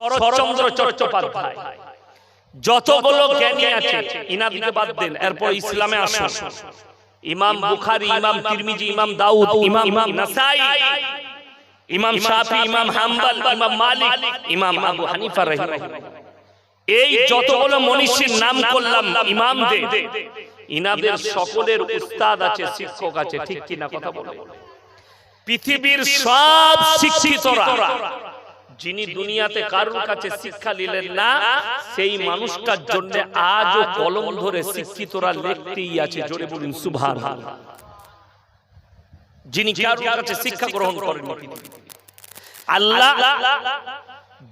শরৎচন্দ্র চট্টোপাধ্যায়। যতগুলো জ্ঞানী আছে ইনাদিকে বাদ দেন এরপর ইসলামে আসুন। ইমাম বুখারী ইমাম তিরমিজি ইমাম দাউদ ইমাম ইমাম নাসাই। ইমাম শাফি ইমাম হাম্বল ইমাম মালিক ইমাম আবু হানিফা রাহিমাহুল্লাহ। এই যতগুলো মনীষীর নাম করলাম ইমামদের ইনাদের সকলের উস্তাদ আছে শিক্ষক আছে ঠিক কিনা কথা বলে। পৃথিবীর সব শিক্ষিতরা। যিনি দুনিয়াতে কারোর কাছে শিক্ষা নিলেন না সেই মানুষটার জন্য আজও কলম ধরে শিক্ষিতরা লিখতেই আছে জোরে বলুন সুভান। যিনি কারোর কাছে শিক্ষা গ্রহণ করেন আল্লাহ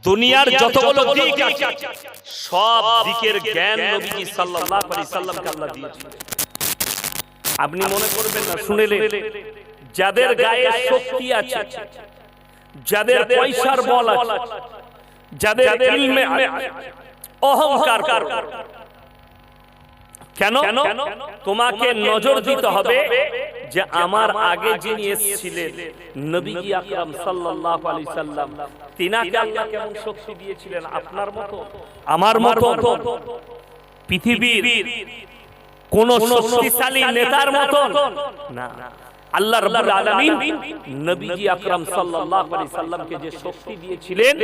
দুনিয়ার যতগুলো দিক আছে সব দিকের জ্ঞান নবীজি সাল্লাল্লাহু আলাইহি সাল্লামকে আল্লাহ দিয়েছেন আপনি মনে করবেন না শুনেলেন যাদের গায়ে শক্তি আছে যাদের পয়সার বল আছে যাদের ইলমে অহংকার কেন? তোমাকে নজর দিতে হবে যে আমার আগে যিনি এসেছিলেন নবী আকরাম সাল্লাল্লাহু আলাইহি সাল্লাম তিনাকে আল্লাহ কেমন শক্তি দিয়েছিলেন? আপনার মতো আমার মতো পৃথিবীর কোন শক্তিশালী নেতার মতো না। আল্লাহ রাব্বুল আলামিন নবীজি আকরাম সাল্লাল্লাহু আলাইহি সাল্লামকে যে শক্তি দিয়েছিলেন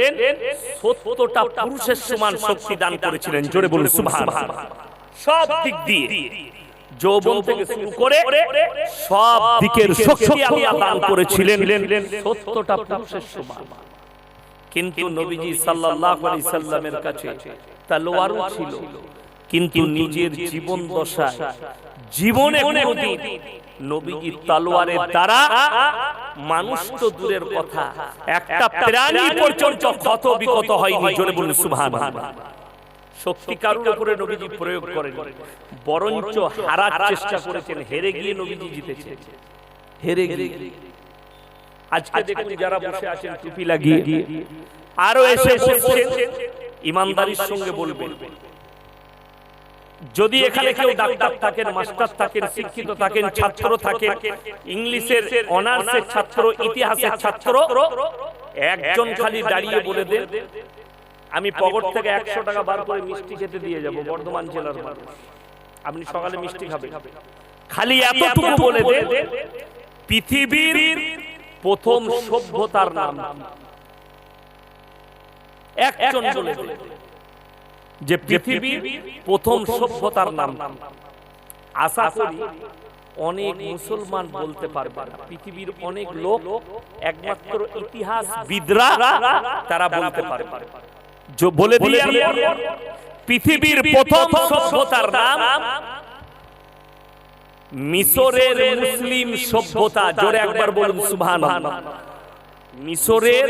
70টা পুরুষের সমান শক্তি দান করেছিলেন জোরে বলুন সুবহানাল্লাহ। সব দিক দিয়ে যৌবন থেকে শুরু করে সব দিকের শক্তি আল্লাহ দান করেছিলেন। 70টা পুরুষের সমান। কিন্তু নবীজি সাল্লাল্লাহু আলাইহি সাল্লামের কাছে তলোয়ারও ছিল। কিন্তু নিজের জীবন দশায় জীবনে কোনোদিন নবীজি তলোয়ারের দ্বারা মানুষ তো দূরের কথা। একটা প্রাণী পর্যন্ত ক্ষত বিকত হয়নি, জোরে বলুন, সুবহানাল্লাহ। উপরে নবীজি প্রয়োগ করেন। বরঞ্চ হারার চেষ্টা করেছেন, হেরে গিয়ে নবীজি জিতেছেন। হেরে গিয়ে। আজকে দেখুন যারা বসে আছেন, টুপি লাগিয়ে, আরও এসে বসছেন, ইমানদারির সঙ্গে বলবেন। যদি এখানে কেউ ডাক্তার থাকেন মাস্টার থাকেন শিক্ষিত থাকেন ছাত্র থাকেন ইংলিশের অনার্সের ছাত্র ইতিহাসের ছাত্র একজন খালি দাঁড়িয়ে বলে দেন আমি পকেট থেকে একশো টাকা বার করে মিষ্টি খেতে দিয়ে যাব বর্ধমান জেলার মানুষ। আপনি সকালে মিষ্টি খাবেন। খালি এতটুকু বলে দেন পৃথিবীর প্রথম সভ্যতার নাম। একজন বলে দেন। যে পৃথিবীর প্রথম সভ্যতার নাম। আশা করি অনেক মুসলমান বলতে পারবে পৃথিবীর অনেক লোক একমাত্র ইতিহাস বিদরা তারা বলতে পারবে। যে বলে দিয়ে পৃথিবীর প্রথম সভ্যতার নাম মিশরের মুসলিম সভ্যতা। জোরে একবার বলুন, সুবহানাল্লাহ। মিশরের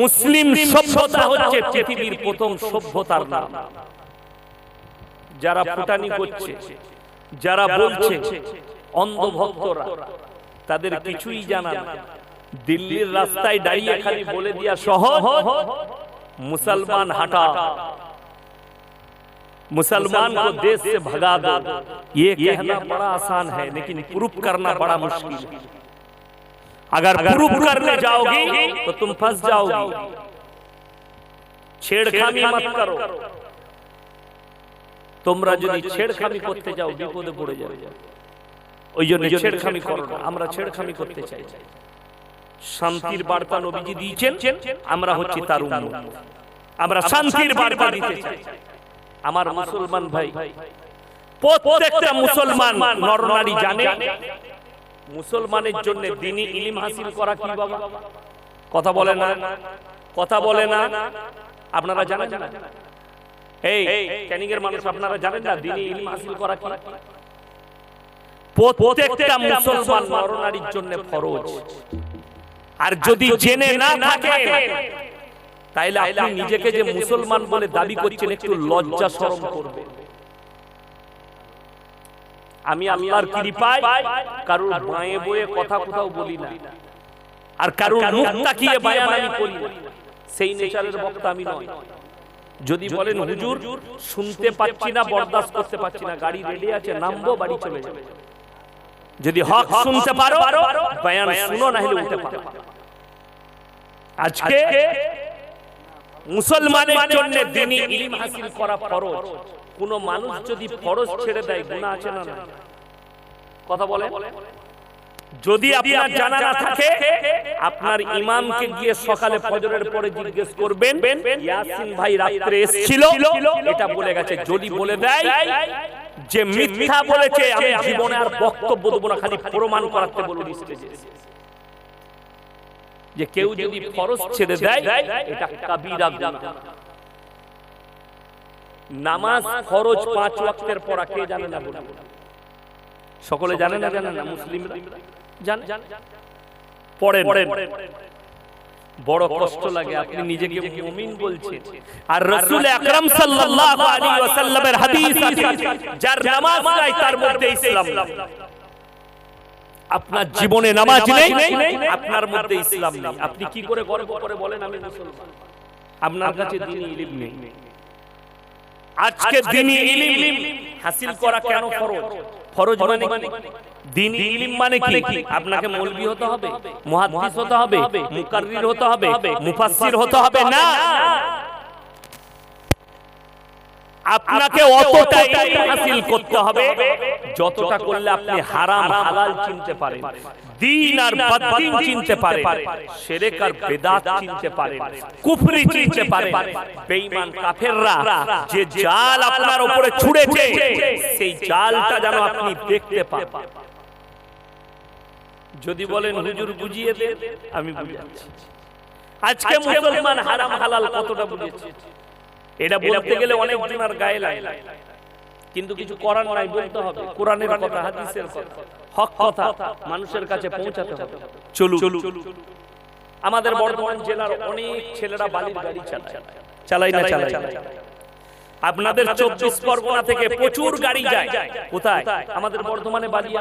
মুসলিম সভ্যতা হচ্ছে পৃথিবীর প্রথম সভ্যতার নাম যারা ফুটানি করছে যারা বলছে অন্ধভক্তরা তাদের কিছুই জানা না দিল্লির রাস্তায় দাঁড়িয়ে খালি বলে দিয়া সহজ मुसलमान हटा मुसलमान को देश से भगा दो ये कहना बड़ा आसान है लेकिन प्रूफ करना बड़ा मुश्किल है अगर प्रूफ करने जाओगी तो तुम फंस जाओगी छेड़खानी मत करो তোমরা যদি ছেড়খামি করতে যাও বিপদে পড়ে যাবে ওই জন্য ছেড়খামি করো না আমরা ছেড়খামি করতে চাই শান্তির বার্তা নবীজি দিয়েছেন আমরা হচ্ছি তার উম্মত আমরা শান্তির বার্তা দিতে চাই আমার মুসলমান ভাই প্রত্যেকটা মুসলমান নরনারী জানে মুসলমানের জন্য দিনী ইলিম হাসিল করা কি বাবা? কথা বলে না? কথা বলে না? আপনারা জানেন না? এই ক্যানিং এর মানুষ আপনারা জানেন না? দিনী ইলিম হাসিল করা কি? প্রত্যেকটা মুসলমান নরনারীর জন্য ফরজ। আর যদি জেনে না থাকে তাইলে আপনি নিজেকে যে মুসলমান বলে দাবি করছেন একটু লজ্জা শরম করবে আমি আল্লাহর কৃপায় কারোর বাঁয়ে বয়ে কথা কোথাও বলি না। আর কারোর মুখ তাকিয়ে বায়ান আমি করি। সেই নেচারের বক্তা আমি নয়। যদি বলেন হুজুর শুনতে পাচ্ছি না বরদাস্ত করতে পাচ্ছি না। গাড়ি রেডি আছে নামবো বাড়ি চলে যাবে। যদি হক শুনতে পারো বায়ান শুনো না হলে উঠতে পারো। আজকে মুসলমানের জন্য দিনই ইলম হাসিল করা ফরজ। কোন মানুষ যদি ফরজ ছেড়ে দেয় গুনাহ আছে না না? কথা বলে যদি আপনার জানা না থাকে আপনার ইমামকে গিয়ে সকালে ফজরের পরে জিজ্ঞেস করবেন ইয়াসিন ভাই রাত্রে এসেছিল? এটা বলে গেছে যদি বলে দেয় যে মিথ্যা বলেছে আমি জীবনে আর বক্তব্য দেবো না খালি প্রমাণ করাতে বলুন স্টেজে। যে কেউ যদি ফরজ ছেড়ে দেয় এটা কাবিরা গুনাহ। নামাজ ফরজ পাঁচ ওয়াক্তের পড়া কে জানে না সকলে জানে না জানে না? পড়েন। বড় কষ্ট লাগে, আপনি নিজেকে মুমিন আর রাসূল আকরাম সাল্লাল্লাহু আলাইহি ওয়াসাল্লামের হাদিস আছে, যার নামাজ নাই, তার মধ্যে ইসলাম। আপনার জীবনে নামাজ নেই, আপনার মধ্যে ইসলাম নেই। আপনি কি করে গর্ব করে বলেন, আমি মুসলমান? আপনার কাছে ইলম নেই। আজকে দিনই ইলিম। হাসিল করা কেন ফরজ? ফরজ? মানে কি? দিন ইলম মানে কি? আপনাকে মৌলভী হতে হবে? মুহাদ্দিস হতে হবে? মুকাররির হতে হবে? মুফাসসির হতে হবে? না। আপনাকে অতটা ইলম হাসিল করতে হবে যতটা করলে আপনি হারাম হালাল চিনতে পারেন। দিন আর বাতিল চিনতে পারেন। শিরক আর বেদাত চিনতে পারেন। কুফরি চিনতে পারেন। বেঈমান কাফেররা যে জাল আপনার উপরে ছুঁড়েছে সেই জালটা যেন আপনি দেখতে পান। যদি বলেন হুজুর বুঝিয়ে দেন আমি বুঝাচ্ছি। আজকে মুসলমান হারাম হালাল কতটা বুঝেছে? এটা বলতে গেলে অনেক জনের গায়ে লাগে। কিন্তু কিছু করার নাই বলতে হবে কোরআনের কথা হাদিসের কথা। হক কথা মানুষের কাছে পৌঁছাতে হবে। চলু আমাদের বর্ধমান জেলার অনেক ছেলেরা বালির গাড়ি চালায়। চালাই না চালাই আপনাদের চব্বিশ পরগনা থেকে প্রচুর গাড়ি যায়। কোথায়? আমাদের বর্ধমানে বালি।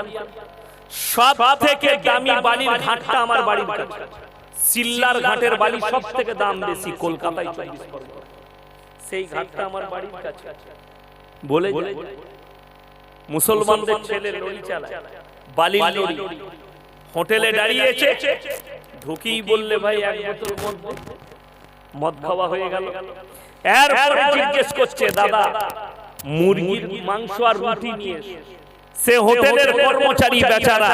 সব থেকে দামি বালির ঘাটটা আমার বাড়ির কাছে। সিল্লার ঘাটের বালি সব থেকে দাম বেশি কলকাতায়। চব্বিশ পরগনা সেই ঘাটটা আমার বাড়ির কাছে। বলে মুসলমানদের ছেলে লরি চালায় বালির লরি। হোটেলে দাঁড়িয়েছে। ঢুকিই বললে ভাই এক বোতল মদ মদ খাওয়া হয়ে গেল। এরপরে জিজ্ঞেস করছে দাদা মুরগির মাংস আর রুটি নিয়ে এসো। সে হোটেলের কর্মচারী বেচারা।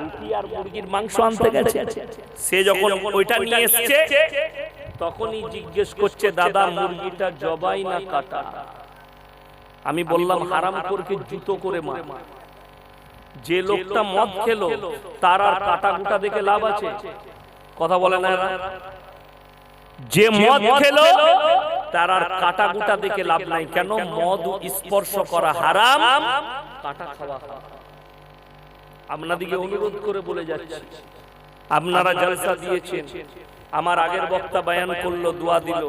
রুটি আর মুরগির মাংস আনতে গেছে। সে যখন ওইটা নিয়ে এসছে তখনই জিজ্ঞেস করছে দাদা মুরগিটা জবাই না কাটা? আমি বললাম হারাম করকে জুতো করে মার। যে লোকটা মদ খেলো তার আর কাটা গুটা দেখে লাভ আছে। কথা বলে না যে মদ খেলো তার আর কাটা গুটা দেখে লাভ নাই। কেন মদ স্পর্শ করা হারাম? কাটা খাওয়া। আপনাদিকে অনুরোধ করে বলে যাচ্ছি। আপনারা জলসা দিয়েছেন। আমার আগের বক্তা বায়ান করল দোয়া দিল।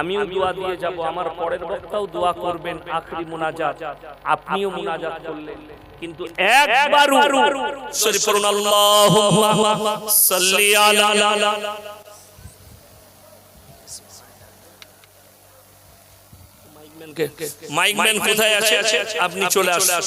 আমিও দোয়া দিয়ে যাব আমার পরের বক্তাও দোয়া করবেন আখরি মুনাজাত। আপনিও মুনাজাত করলেন। কিন্তু একবারও শরীফ পড়ুন আল্লাহুম্মা সাল্লি আলা মাইকম্যান কোথায় আছে? আপনি চলে আসুন।